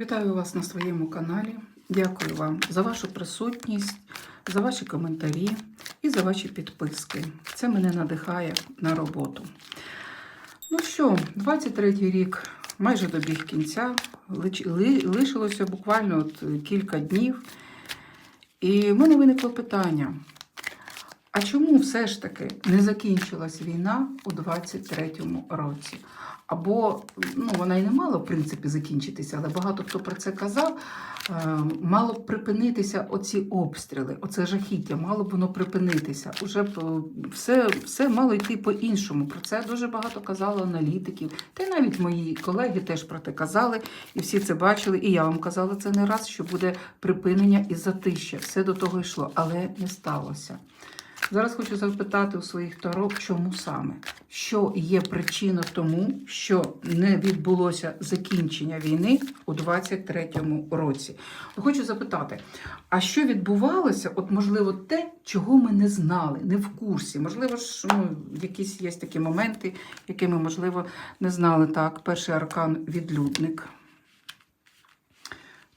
Вітаю вас на своєму каналі. Дякую вам за вашу присутність, за ваші коментарі і за ваші підписки. Це мене надихає на роботу. Ну що, 23-й рік майже добіг кінця. Лишилося буквально от кілька днів. І в мене виникло питання: а чому все ж таки не закінчилась війна у 23-му році? Або ну, вона і не мала в принципі закінчитися, але багато хто про це казав. Е, мало б припинитися оці обстріли, оце жахіття, мало б воно припинитися. Уже б е, все, все мало йти по-іншому. Про це дуже багато казало аналітиків. Та й навіть мої колеги теж про те казали, і всі це бачили. І я вам казала це не раз, що буде припинення і затища. Все до того йшло, але не сталося. Зараз хочу запитати у своїх таро, чому саме? Що є причина тому, що не відбулося закінчення війни у 23-му році? Хочу запитати, а що відбувалося? От, можливо, те, чого ми не знали, не в курсі. Можливо ж, ну, якісь є такі моменти, які ми, можливо, не знали. Так, перший аркан відлюдник.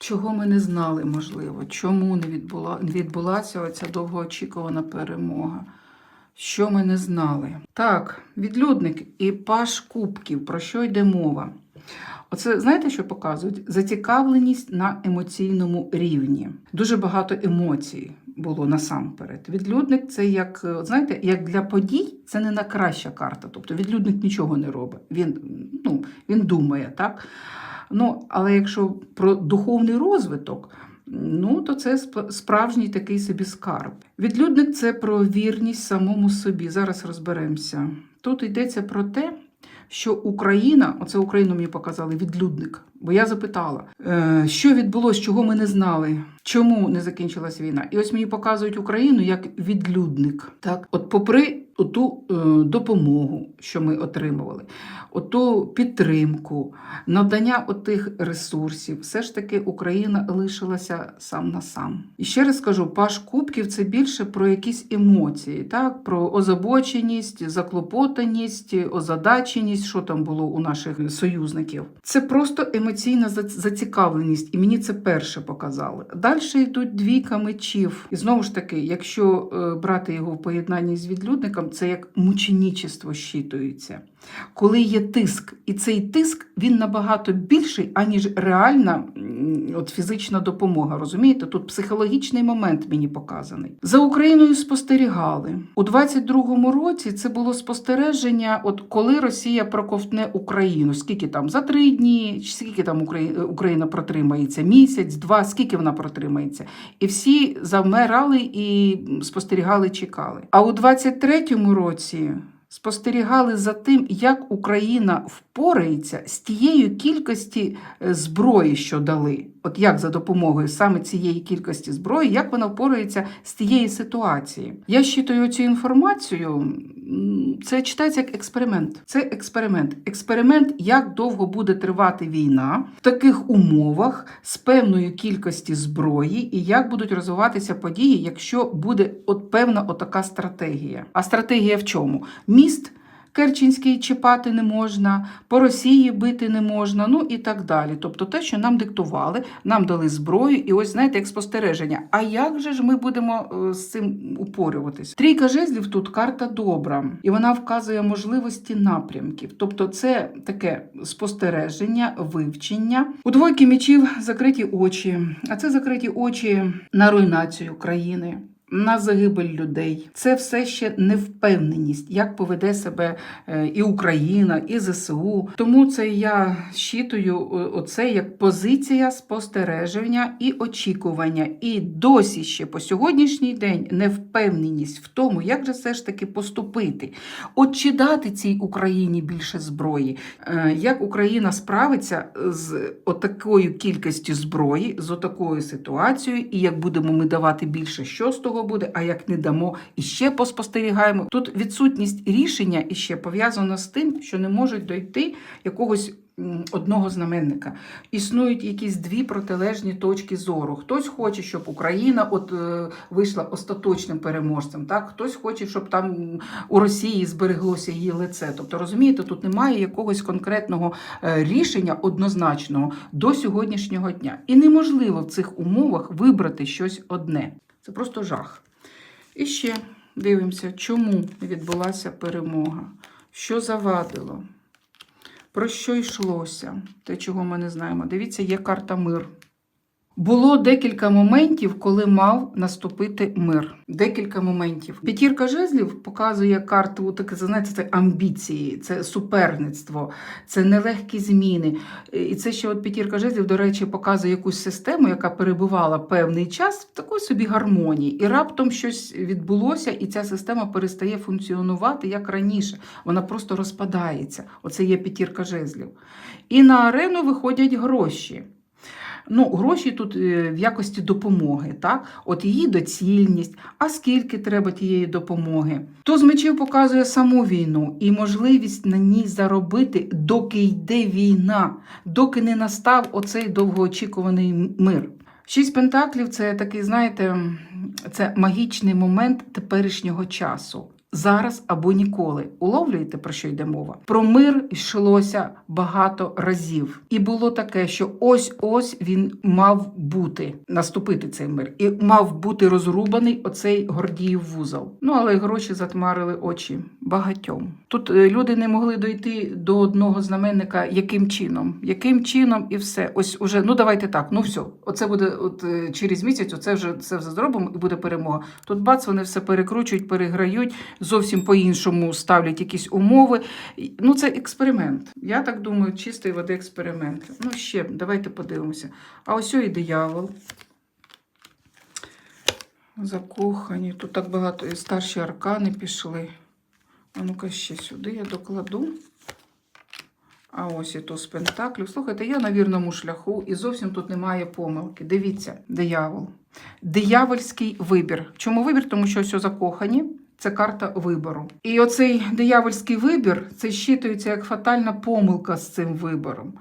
Чого ми не знали, можливо, чому не відбула, відбулася оця довгоочікувана перемога? Що ми не знали? Так, відлюдник і паш кубків, про що йде мова? Оце знаєте, що показують? Зацікавленість на емоційному рівні. Дуже багато емоцій було насамперед. Відлюдник це як, знаєте, як для подій це не найкраща карта. Тобто відлюдник нічого не робить. Він, ну, він думає, так? Ну, але якщо про духовний розвиток, ну то це сп- справжній такий собі скарб. Відлюдник це про вірність самому собі. Зараз розберемося. Тут йдеться про те, що Україна, оце Україну мені показали, відлюдник. Бо я запитала, е, що відбулося, чого ми не знали, чому не закінчилась війна. І ось мені показують Україну як відлюдник. Так, от попри оту е, допомогу, що ми отримували, оту підтримку, надання отих ресурсів, все ж таки Україна лишилася сам на сам. І ще раз скажу, паш кубків це більше про якісь емоції, так, про озабоченість, заклопотаність, озадаченість, що там було у наших союзників. Це просто емоційна зацікавленість, і мені це перше показали. Далі йдуть двійка мечів. І знову ж таки, якщо е, брати його в поєднанні з відлюдником, це як мученічество щитується. Коли є тиск, і цей тиск він набагато більший, аніж реальна от фізична допомога. Розумієте? Тут психологічний момент мені показаний. За Україною спостерігали у 22-му році. Це було спостереження, от коли Росія проковтне Україну. Скільки там за три дні, скільки там Україна протримається? Місяць, два, скільки вона протримається? І всі завмирали і спостерігали, чекали. А у 23-му році спостерігали за тим, як Україна впорається з тією кількості е, зброї, що дали. От як за допомогою саме цієї кількості зброї, як вона впорається з тієї ситуації. Я щитую цю інформацію. Це читається як експеримент. Це експеримент. Експеримент, як довго буде тривати війна в таких умовах з певною кількості зброї, і як будуть розвиватися події, якщо буде от певна отака стратегія. А стратегія в чому? Міст. Керченський чіпати не можна, по Росії бити не можна, ну і так далі. Тобто те, що нам диктували, нам дали зброю, і ось знаєте, як спостереження. А як же ж ми будемо е, з цим упорюватись? Трійка жезлів тут карта добра, і вона вказує можливості напрямків. Тобто, це таке спостереження, вивчення. У двойки мечів закриті очі, а це закриті очі на руйнацію країни на загибель людей. Це все ще невпевненість, як поведе себе е, і Україна, і ЗСУ. Тому це я щитую оце як позиція спостереження і очікування. І досі ще по сьогоднішній день невпевненість в тому, як же все ж таки поступити. От чи дати цій Україні більше зброї? Е, Як Україна справиться з отакою кількістю зброї, з отакою ситуацією, і як будемо ми давати більше, що з того обов'язково буде. А як не дамо, і ще поспостерігаємо. Тут відсутність рішення іще пов'язана з тим, що не можуть дойти якогось одного знаменника. Існують якісь дві протилежні точки зору. Хтось хоче, щоб Україна от е, вийшла остаточним переможцем. Так, хтось хоче, щоб там у Росії збереглося її лице. Тобто, розумієте, тут немає якогось конкретного е, рішення однозначного до сьогоднішнього дня. І неможливо в цих умовах вибрати щось одне. Це просто жах. І ще дивимося, чому відбулася перемога, що завадило, про що йшлося, те, чого ми не знаємо. Дивіться, є карта мир. Було декілька моментів, коли мав наступити мир. Декілька моментів. П'ятірка жезлів показує карту, таке, знаєте, це амбіції, це суперництво, це нелегкі зміни. І це ще от п'ятірка жезлів, до речі, показує якусь систему, яка перебувала певний час в такій собі гармонії. І раптом щось відбулося, і ця система перестає функціонувати як раніше. Вона просто розпадається. Оце є п'ятірка жезлів. І на арену виходять гроші. Ну, гроші тут е, в якості допомоги, так? От її доцільність, а скільки треба тієї допомоги. То з мечів показує саму війну і можливість на ній заробити, доки йде війна, доки не настав оцей довгоочікуваний мир. Шість пентаклів це такий, знаєте, це магічний момент теперішнього часу. Зараз або ніколи. Уловлюєте, про що йде мова? Про мир йшлося багато разів. І було таке, що ось-ось він мав бути, наступити цей мир, і мав бути розрубаний оцей Гордіїв вузол. Ну, але гроші затмарили очі багатьом. Тут е, люди не могли дойти до одного знаменника, яким чином, яким чином, і все. Ось уже, ну давайте так, ну все. Оце буде от е, через місяць, оце вже це вже зробимо і буде перемога. Тут бац, вони все перекручують, переграють зовсім по-іншому ставлять якісь умови. Ну, це експеримент. Я так думаю, чистої води експеримент. Ну, ще, давайте подивимося. А ось і диявол. Закохані. Тут так багато і старші аркани пішли. А ну-ка ще сюди я докладу. А ось і туз пентаклів. Слухайте, я на вірному шляху і зовсім тут немає помилки. Дивіться, диявол. Диявольський вибір. Чому вибір? Тому що все закохані. Це карта вибору. І оцей диявольський вибір це щитується як фатальна помилка з цим вибором.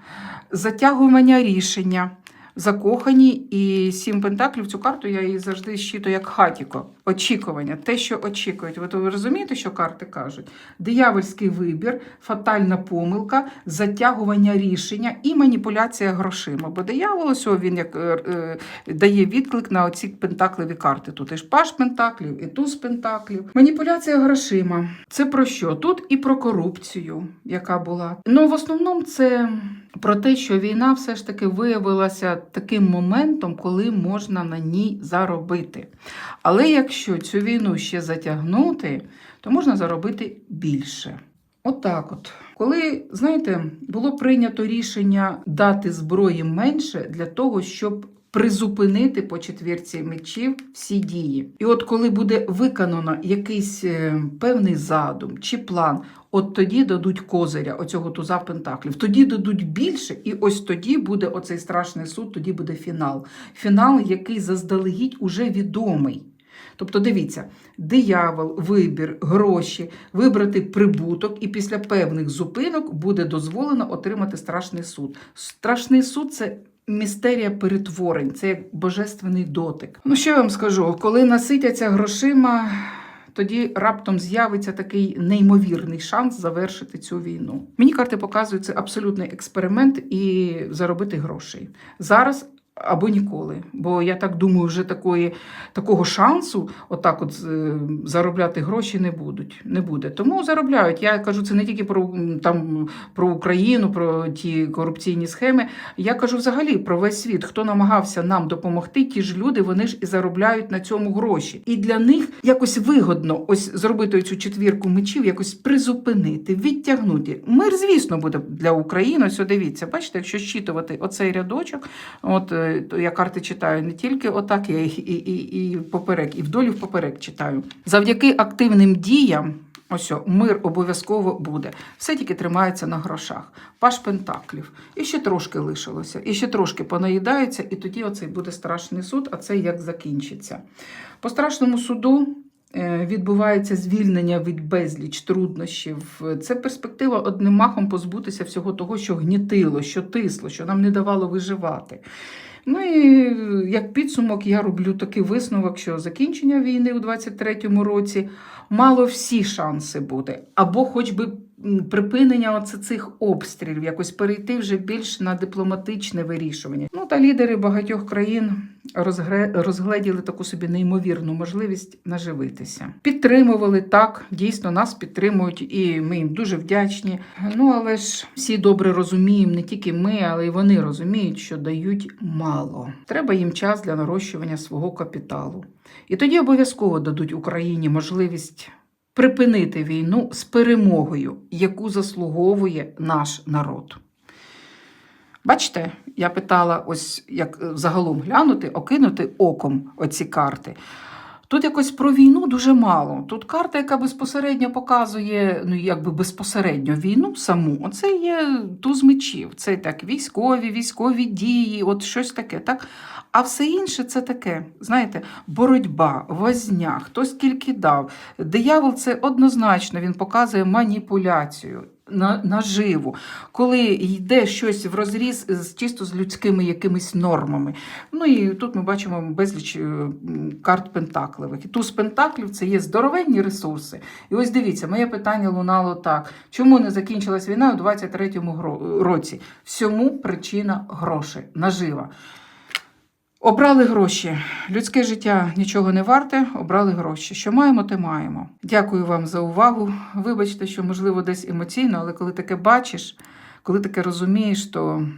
Затягування рішення, закохані, і сім пентаклів цю карту я її завжди щитую як хатіко. Очікування, те, що очікують. То ви розумієте, що карти кажуть? Диявольський вибір, фатальна помилка, затягування рішення і маніпуляція грошима. Бо диявол, ось він як е, е, дає відклик на оці пентакливі карти. Тут і ж паш пентаклів, і туз пентаклів. Маніпуляція грошима. Це про що? Тут і про корупцію, яка була. Ну, в основному це про те, що війна все ж таки виявилася таким моментом, коли можна на ній заробити. Але якщо цю війну ще затягнути, то можна заробити більше. Отак от. Коли, знаєте, було прийнято рішення дати зброї менше для того, щоб призупинити по четвірці мечів всі дії. І от коли буде виконано якийсь е, певний задум чи план, от тоді дадуть козиря, оцього туза пентаклів. Тоді дадуть більше, і ось тоді буде оцей страшний суд, тоді буде фінал. Фінал, який заздалегідь уже відомий. Тобто, дивіться, диявол, вибір, гроші, вибрати прибуток, і після певних зупинок буде дозволено отримати страшний суд. Страшний суд це. Містерія перетворень, це як божественний дотик. Ну що я вам скажу? Коли наситяться грошима, тоді раптом з'явиться такий неймовірний шанс завершити цю війну. Мені карти показують це абсолютний експеримент і заробити грошей зараз. Або ніколи. Бо я так думаю, вже такої, такого шансу, отак от заробляти гроші не будуть. Не буде. Тому заробляють. Я кажу, це не тільки про там про Україну, про ті корупційні схеми. Я кажу взагалі про весь світ. Хто намагався нам допомогти, ті ж люди вони ж і заробляють на цьому гроші. І для них якось вигодно ось зробити цю четвірку мечів, якось призупинити, відтягнути. Мир, звісно, буде для України. Ось дивіться, бачите, якщо щитувати оцей рядочок, от е, то я карти читаю не тільки отак, я їх і, і, і поперек, і вдолі в поперек читаю. Завдяки активним діям Ось, о, мир обов'язково буде. Все тільки тримається на грошах. Паш Пентаклів. І ще трошки лишилося, і ще трошки понаїдаються, і тоді оцей буде страшний суд, а це як закінчиться. По страшному суду е, відбувається звільнення від безліч труднощів. Це перспектива одним махом позбутися всього того, що гнітило, що тисло, що нам не давало виживати. Ну і як підсумок, я роблю такий висновок, що закінчення війни у 23-му році. Мало всі шанси буде, або хоч би припинення оце цих обстрілів, якось перейти вже більш на дипломатичне вирішування. Ну та лідери багатьох країн розгледіли таку собі неймовірну можливість наживитися. Підтримували так, дійсно нас підтримують, і ми їм дуже вдячні. Ну але ж всі добре розуміємо, не тільки ми, але й вони розуміють, що дають мало. Треба їм час для нарощування свого капіталу. І тоді обов'язково дадуть Україні можливість припинити війну з перемогою, яку заслуговує наш народ. Бачите, я питала, ось як загалом глянути, окинути оком оці карти. Тут якось про війну дуже мало. Тут карта, яка безпосередньо показує, ну якби безпосередньо війну саму. Це є туз мечів. Це так, військові, військові дії, от щось таке. так? А все інше це таке, знаєте, боротьба, возня, хто скільки дав. Диявол це однозначно він показує маніпуляцію. на- Наживу, коли йде щось в розріз з чисто з людськими якимись нормами. Ну і тут ми бачимо безліч е, карт пентакливих. І туз пентаклів це є здоровенні ресурси. І ось дивіться, моє питання лунало так: чому не закінчилась війна у 23-му році? Всьому причина грошей, нажива. Обрали гроші. Людське життя нічого не варте, обрали гроші. Що маємо, те маємо. Дякую вам за увагу. Вибачте, що можливо десь емоційно, але коли таке бачиш, коли таке розумієш, то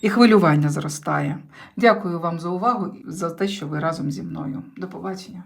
і хвилювання зростає. Дякую вам за увагу і за те, що ви разом зі мною. До побачення.